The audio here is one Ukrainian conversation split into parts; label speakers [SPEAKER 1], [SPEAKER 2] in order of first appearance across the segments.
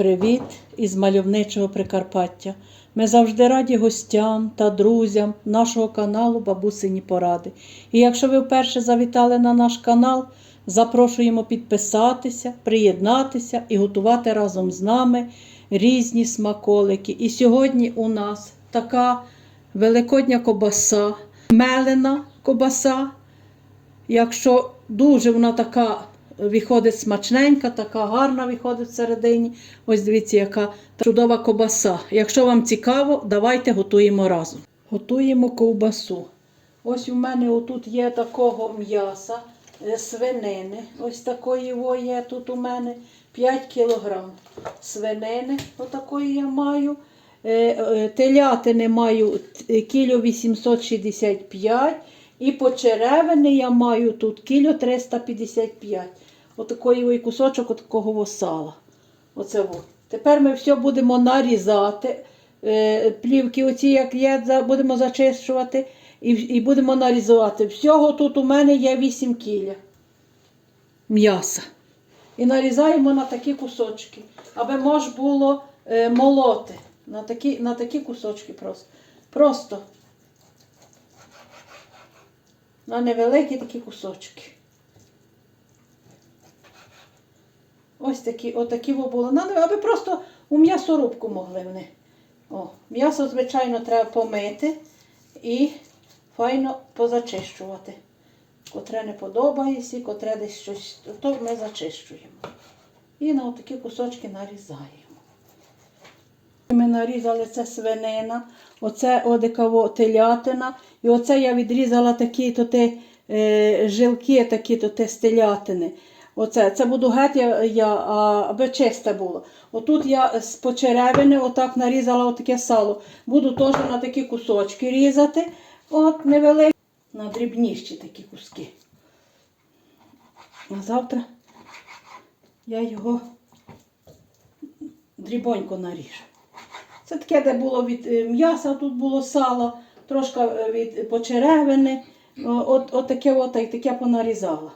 [SPEAKER 1] Привіт із мальовничого Прикарпаття. Ми завжди раді гостям та друзям нашого каналу Бабусині Поради. І якщо ви вперше завітали на наш канал, запрошуємо підписатися, приєднатися і готувати разом з нами різні смаколики. І сьогодні у нас така великодня кобаса, мелена кобаса. Якщо дуже вона така виходить смачненька, така гарна виходить всередині. Ось дивіться, яка чудова ковбаса. Якщо вам цікаво, давайте готуємо разом. Готуємо ковбасу. Ось у мене отут є такого м'яса, е, свинини. Ось такої є тут у мене 5 кілограм свинини. Отакої я маю. Е, е, Телятини маю кіло 865 і почеревини я маю тут кіло 355. Отакої ой кусочок отакого во сала. Оце во. Тепер ми все будемо нарізати. Е, Плівки оці, як є, будемо зачищувати і, і будемо нарізати. Всього тут у мене є 8 кіля м'яса. І нарізаємо на такі кусочки, аби мож було е, молоти. На такі, на такі кусочки просто. Просто на невеликі такі кусочки. Ось такі, отакі. Ну, аби просто у м'ясорубку могли вони. О, м'ясо, звичайно, треба помити і файно позачищувати. Котре не подобається, котре десь щось, то ми зачищуємо. І на такі кусочки нарізаємо. Ми нарізали це свинина, оце одикаво телятина. І оце я відрізала такі то те, е, жилки, такі то з телятини. Оце, це буду геть, я, я, аби чисте було. Отут я з почеревини отак нарізала отаке сало. Буду теж на такі кусочки різати. От невеликі, на дрібніші такі куски. А завтра я його дрібонько наріжу. Це таке, де було від е, м'яса, тут було сало, трошки е, від почеревини. От, от таке от, таке понарізала.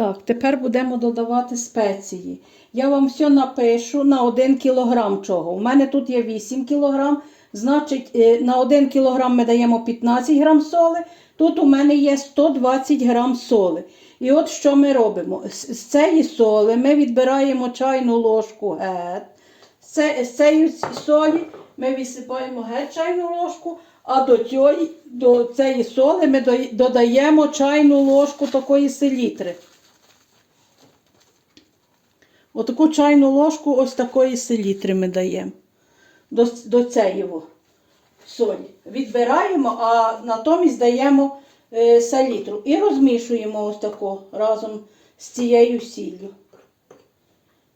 [SPEAKER 1] Так, тепер будемо додавати спеції. Я вам все напишу на 1 кг чого. У мене тут є 8 кг, значить е, на 1 кг ми даємо 15 г соли. Тут у мене є 120 г соли. І от що ми робимо? З, цієї соли ми відбираємо чайну ложку гет. З, цієї солі ми висипаємо геть чайну ложку, а до цієї, до цієї соли ми додаємо чайну ложку такої селітри. Отаку чайну ложку ось такої селітри ми даємо до, до цієї солі. Відбираємо, а натомість даємо е, селітру і розмішуємо ось тако разом з цією сіллю.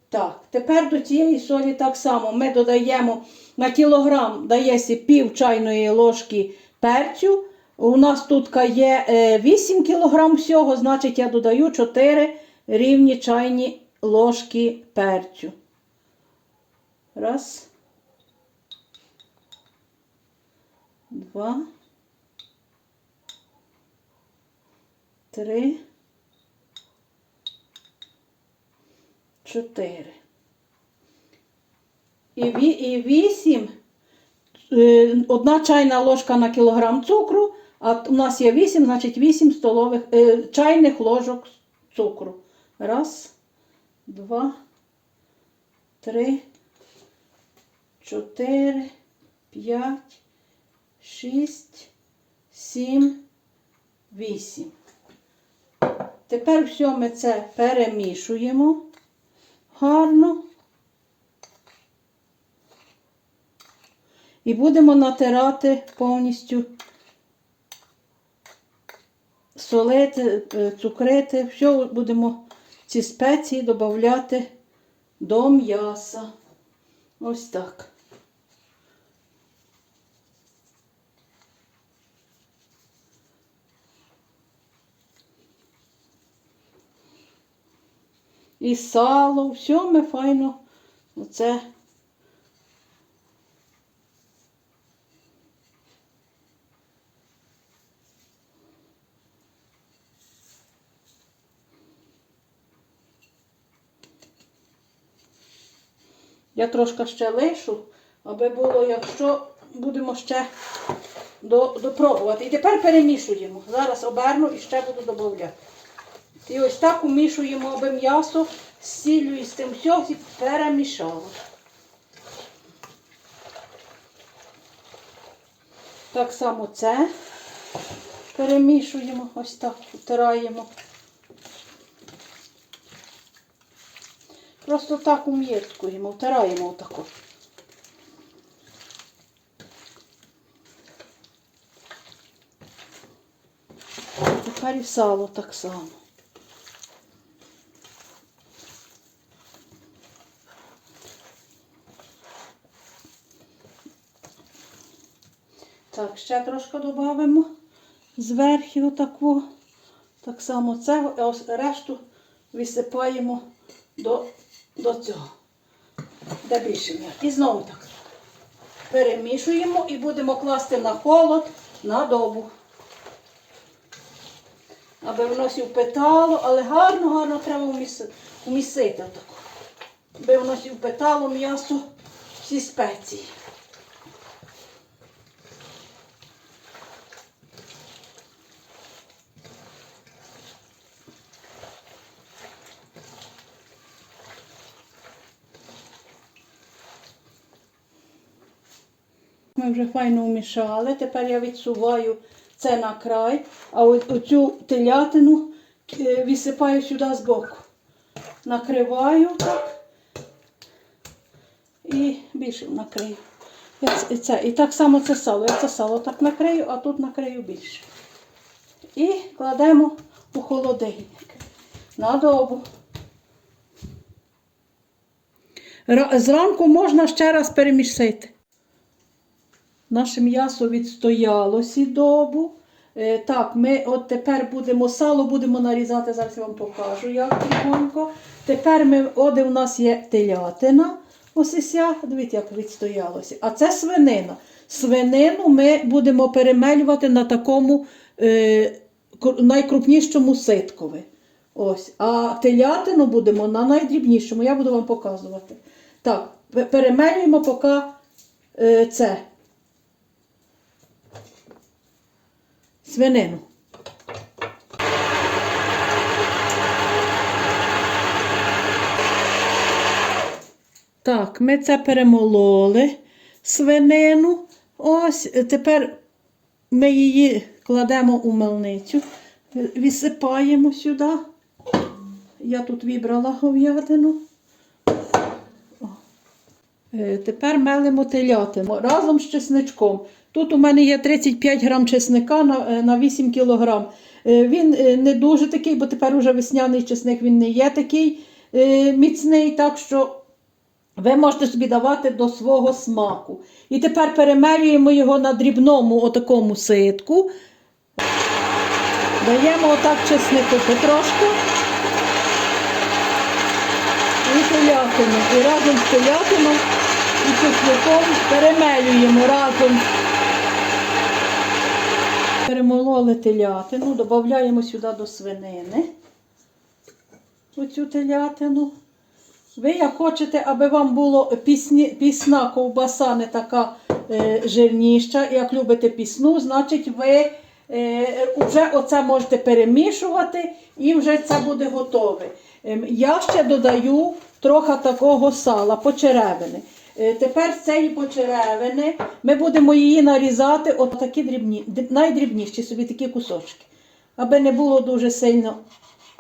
[SPEAKER 1] Так, тепер до цієї солі так само ми додаємо на кілограм дається пів чайної ложки перцю. У нас тут є е, 8 кілограм всього, значить я додаю 4 рівні чайні ложки перцю. Раз. Два. Три. Чотири. І, вісім. е, Одна чайна ложка на кілограм цукру, а у нас є 8, значить 8 столових е, чайних ложок цукру. Раз, два, три, чотири, п'ять, шість, сім, вісім. Тепер все ми це перемішуємо гарно. І будемо натирати повністю, солити, е, цукрити, все будемо ці спеції додати до м'яса. Ось так. І сало, все ми файно оце Я трошки ще лишу, аби було, якщо будемо ще до, допробувати. І тепер перемішуємо. Зараз оберну і ще буду додавати. І ось так умішуємо, аби м'ясо з сіллю і з тим всього перемішало. Так само це перемішуємо, ось так втираємо. Просто так ум'єткуємо, втираємо отако. Тепер і сало так само. Так, ще трошки додамо зверху отаку. Так само це, а решту висипаємо до, до цього. Де більше м'яса. І знову так. Перемішуємо і будемо класти на холод на добу. Аби воно сі впитало, але гарно-гарно треба вміс- вмісити так. Аби воно сі впитало м'ясо всі спеції. Ми вже файно вмішали. Тепер я відсуваю це на край, а оцю телятину е, висипаю сюди збоку. Накриваю так і більше накрию. Я це- і так само це сало. Я це сало так накрию, а тут накрию більше. І кладемо у холодильник на добу. Зранку можна ще раз перемішати. Наше м'ясо відстоялося добу. Е, так, ми от тепер будемо сало будемо нарізати, зараз я вам покажу, як тихонько. Тепер ми, оде у нас є телятина. Ось і ся, дивіться, як відстоялося. А це свинина. Свинину ми будемо перемелювати на такому е, найкрупнішому ситкові. Ось. А телятину будемо на найдрібнішому. Я буду вам показувати. Так, перемелюємо поки е, це. Свинину. Так, ми це перемололи свинину. Ось е, тепер ми її кладемо у мельницю, е, висипаємо сюди. Я тут вибрала говядину. Е, Тепер мелимо телятину разом з чесничком. Тут у мене є 35 грам чесника на, е, на 8 кілограм. Е, Він е, не дуже такий, бо тепер уже весняний чесник він не є такий міцний, так що ви можете собі давати до свого смаку. І тепер перемелюємо його на дрібному отакому ситку. Даємо отак чеснику потрошку. І телятину. І разом з телятином і чесником перемелюємо разом. Перемололи телятину, додаємо сюди до свинини. Оцю телятину. Ви як хочете, аби вам пісні, пісна ковбаса не така е, жирніша, як любите пісну, значить ви е, вже оце можете перемішувати і вже це буде готове. Ем, я ще додаю трохи такого сала, почеревини. Е, Тепер з цієї почеревини ми будемо її нарізати от такі дрібні, найдрібніші собі такі кусочки, аби не було дуже сильно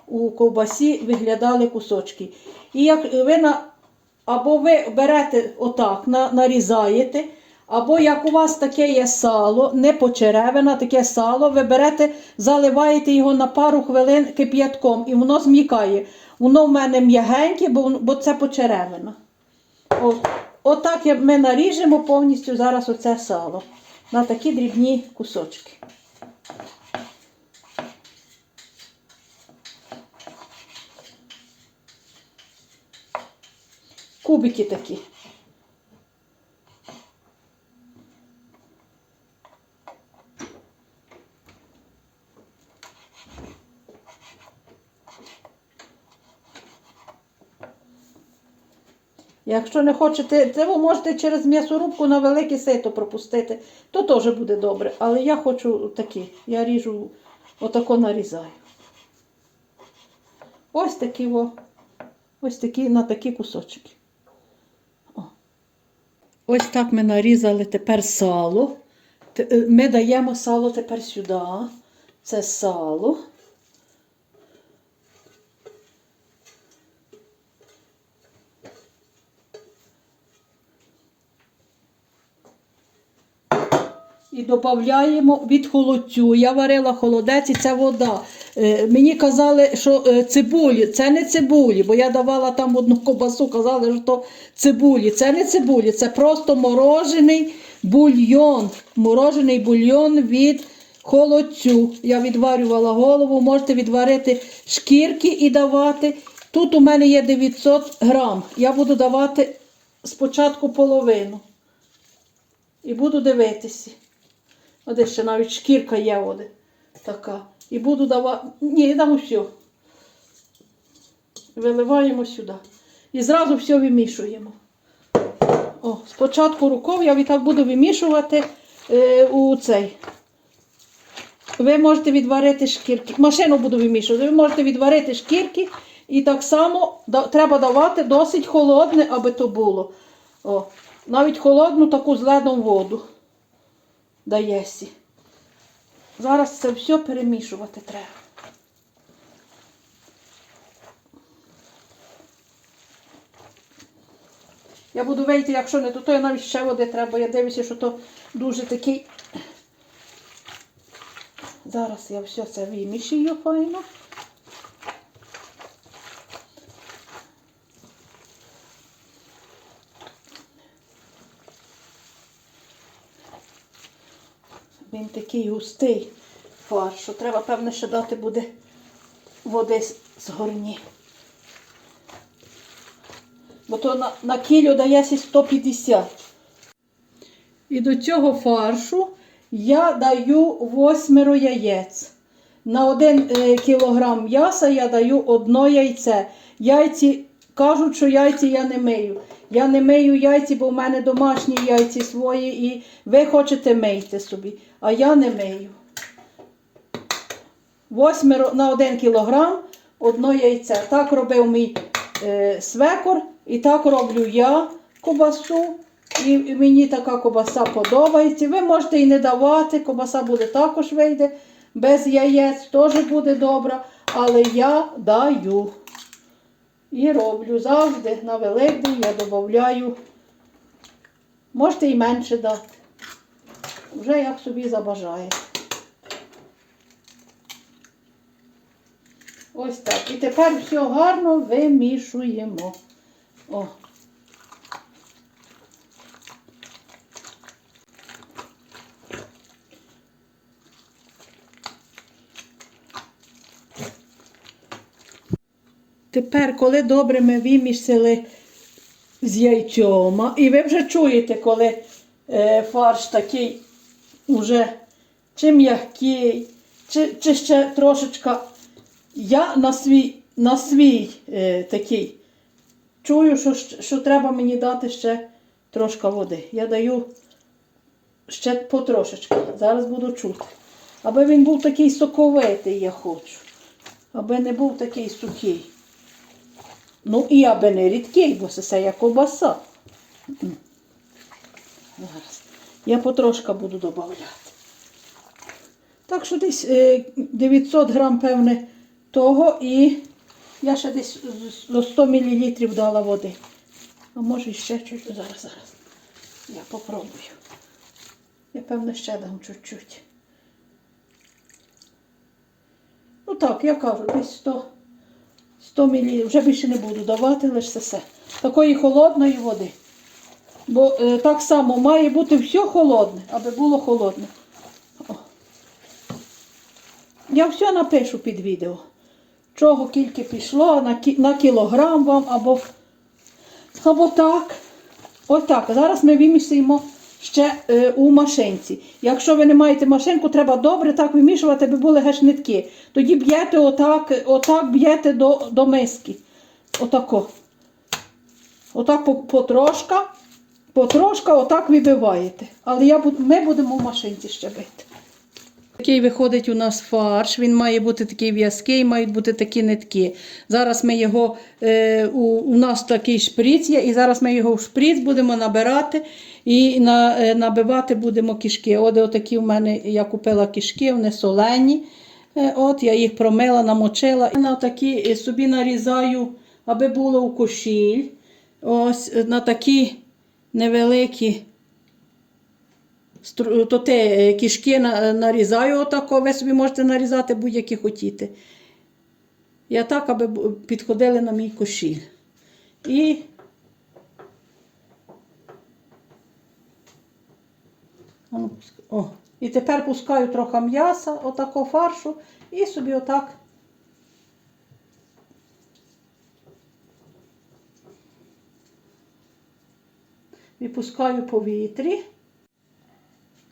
[SPEAKER 1] у ковбасі виглядали кусочки. І як ви на, або ви берете отак, на, нарізаєте, або як у вас таке є сало, не почеревина, таке сало, ви берете, заливаєте його на пару хвилин кип'ятком і воно змікає. Воно в мене м'ягеньке, бо, бо це почеревина. О, отак ми наріжемо повністю зараз оце сало на такі дрібні кусочки. Кубики такі. Якщо не хочете, це ви можете через м'ясорубку на велике сито пропустити, то теж буде добре. Але я хочу такі. Я ріжу, отако нарізаю. Ось такі о, ось такі на такі кусочки. О. Ось так ми нарізали тепер сало. Е, Ми даємо сало тепер сюди. Це сало. І додаємо від холодцю. Я варила холодець і це вода. Е, мені казали, що е, цибулі, це не цибулі, бо я давала там одну кобасу, казали, що то цибулі. Це не цибулі, це просто морожений бульйон. Морожений бульйон від холодцю. Я відварювала голову, можете відварити шкірки і давати. Тут у мене є 900 грам. Я буду давати спочатку половину. І буду дивитися. Оде ще навіть шкірка є оде. Така. І буду давати. Ні, дам все. Виливаємо сюди. І зразу все вимішуємо. О, спочатку рукою я відтак буду вимішувати е, у цей. Ви можете відварити шкірки. Машину буду вимішувати. Ви можете відварити шкірки. І так само да- треба давати досить холодне, аби то було. О, навіть холодну таку з ледом воду даєсі. Зараз це все перемішувати треба. Я буду вийти, якщо не то, то я навіть ще води треба. Я дивлюся, що то дуже такий. Зараз я все це вимішую файно. Він такий густий фарш, що треба, певне, ще дати буде води з- горні. Бо то на, на кілю дається 150. І до цього фаршу я даю восьмеро яєць. На один е, кілограм м'яса я даю одно яйце. Яйці кажуть, що яйці я не мию. Я не мию яйці, бо в мене домашні яйці свої, і ви хочете мийте собі, а я не мию. Восьмеро на один кілограм одно яйце. Так робив мій е, свекор, і так роблю я кобасу. І мені така кобаса подобається. Ви можете і не давати, кобаса буде також вийде без яєць, теж буде добра. Але я даю. І роблю завжди на Великдень я додаю. Можете і менше дати. Вже як собі забажає. Ось так. І тепер все гарно вимішуємо. О. Тепер, коли добре ми вимісили з яйцем, і ви вже чуєте, коли е, фарш такий уже чи м'який, чи, чи ще трошечка. Я на свій, на свій е, такий чую, що, що треба мені дати ще трошки води. Я даю ще потрошечки. Зараз буду чути. Аби він був такий соковитий, я хочу. Аби не був такий сухий. Ну і аби не рідкий, бо це все як ковбаса. Зараз. Я потрошка буду додавати. Так що десь е, 900 грам, певне, того і я ще десь до 100 мл дала води. А може ще чуть. Зараз, зараз. Я попробую. Я, певне, ще дам чуть-чуть. Ну так, я кажу, десь 100. 100 мл. Вже більше не буду давати, лише все. Такої холодної води. Бо е, так само має бути все холодне, аби було холодне. О. Я все напишу під відео. Чого кільки пішло, на, кі- на кілограм вам або, або так. Отак. Зараз ми вимісуємо ще е, у машинці. Якщо ви не маєте машинку, треба добре так вимішувати, аби були геш нитки. Тоді б'єте отак, отак б'єте до, до миски. Отако. Отак по- потрошка, потрошка отак вибиваєте. Але я, ми будемо в машинці ще бити. Такий виходить у нас фарш, він має бути такий в'язкий, мають бути такі нитки. Зараз ми його, е, у, у нас такий шприц є, і зараз ми його в шприц будемо набирати і на, е, набивати будемо кішки. От отакі в мене я купила кішки, вони солені. Е, От я їх промила, намочила. На такі е, собі нарізаю, аби було у кошіль. Ось е, на такі невеликі то те е, кішки нарізаю отако, ви собі можете нарізати будь-які хотіти. Я так, аби підходили на мій кошіль. І ну, О, і тепер пускаю трохи м'яса, отако фаршу, і собі отак. Випускаю повітрі.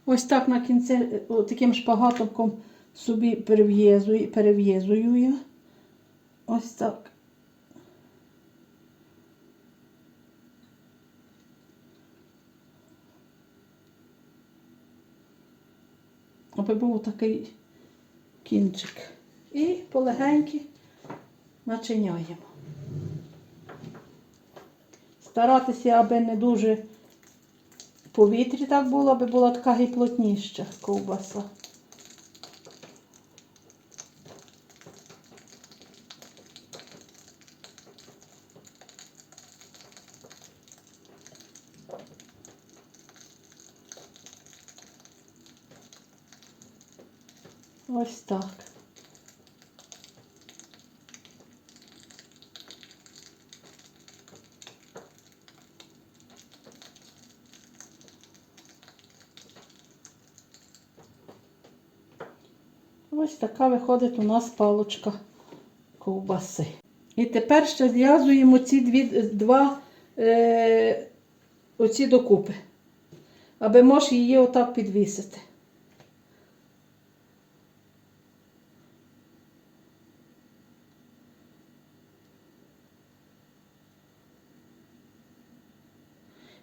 [SPEAKER 1] Ось так на кінці е, таким шпагатом собі перев'язую, перев'язую я. Ось так. Аби був такий кінчик. І полегеньки начиняємо. Старатися, аби не дуже повітрі так було, аби була така гіплотніща ковбаса. Ось так. Ось така виходить у нас палочка ковбаси. І тепер ще зв'язуємо ці дві, два е, оці докупи, аби можеш її отак підвісити.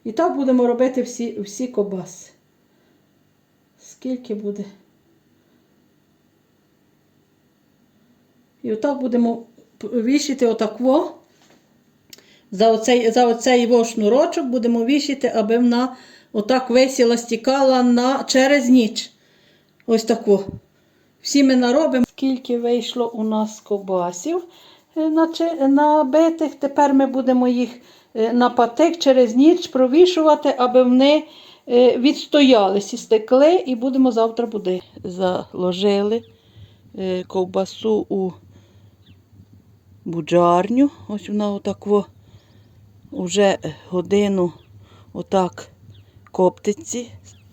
[SPEAKER 1] І так будемо робити всі, всі кобаси. Скільки буде? І отак будемо вішати отакво. За оцей, за оцей його шнурочок будемо вішати, аби вона отак висіла, стікала на, через ніч. Ось тако. Всі ми наробимо. Скільки вийшло у нас кобасів е, набитих. Тепер ми будемо їх е, на патик через ніч провішувати, аби вони е, відстоялись і стекли, і будемо завтра буде. Заложили ковбасу у буджарню. Ось вона отак вже годину отак коптиться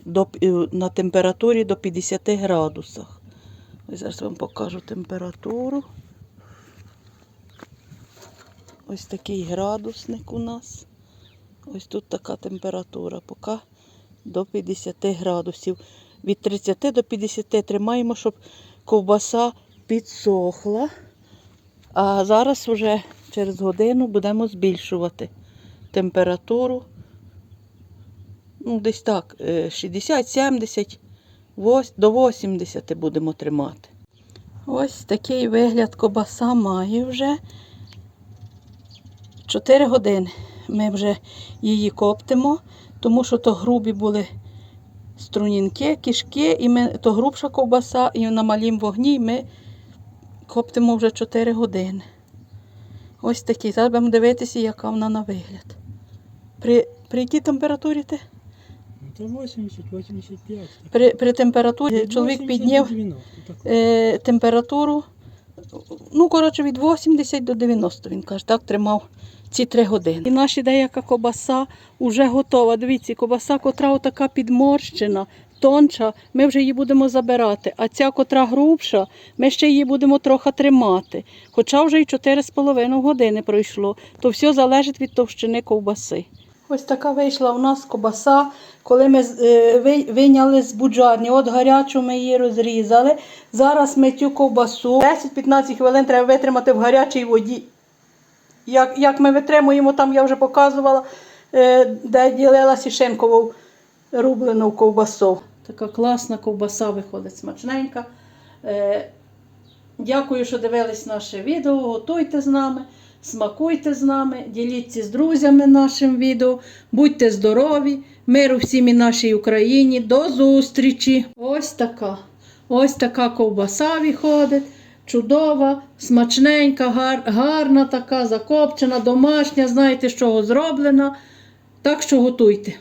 [SPEAKER 1] до, на температурі до 50 градусах. Зараз вам покажу температуру. Ось такий градусник у нас. Ось тут така температура, поки до 50 градусів. Від 30 до 50 тримаємо, щоб ковбаса підсохла. А зараз вже через годину будемо збільшувати температуру. Ну, десь так, е, 60-70 до 80 будемо тримати. Ось такий вигляд кобаса має вже 4 години. Ми вже її коптимо, тому що то грубі були струнінки, кишки, і ми, то грубша ковбаса, і на малім вогні ми коптимо вже 4 години. Ось такий. Зараз будемо дивитися, яка вона на вигляд. При, при якій температурі ти?
[SPEAKER 2] Ну, 80-85.
[SPEAKER 1] При, при температурі чоловік підняв е, температуру. Ну, коротше, від 80 до 90, він каже, так тримав ці три години. І наша деяка кобаса вже готова. Дивіться, кобаса, котра отака підморщена, тонша, ми вже її будемо забирати. А ця, котра грубша, ми ще її будемо трохи тримати. Хоча вже й 4,5 години пройшло, то все залежить від товщини ковбаси. Ось така вийшла у нас кобаса, коли ми е, вийняли з буджарні. От гарячу ми її розрізали. Зараз ми цю ковбасу 10-15 хвилин треба витримати в гарячій воді. Як, як ми витримуємо, там я вже показувала, е, де ділила сішенкову рублену ковбасу. Така класна ковбаса виходить, смачненька. Е, Дякую, що дивились наше відео. Готуйте з нами, смакуйте з нами, діліться з друзями нашим відео. Будьте здорові, миру всім і нашій Україні. До зустрічі! Ось така. Ось така ковбаса виходить. Чудова, смачненька, гар, гарна така, закопчена, домашня, знаєте, з чого зроблена. Так що готуйте.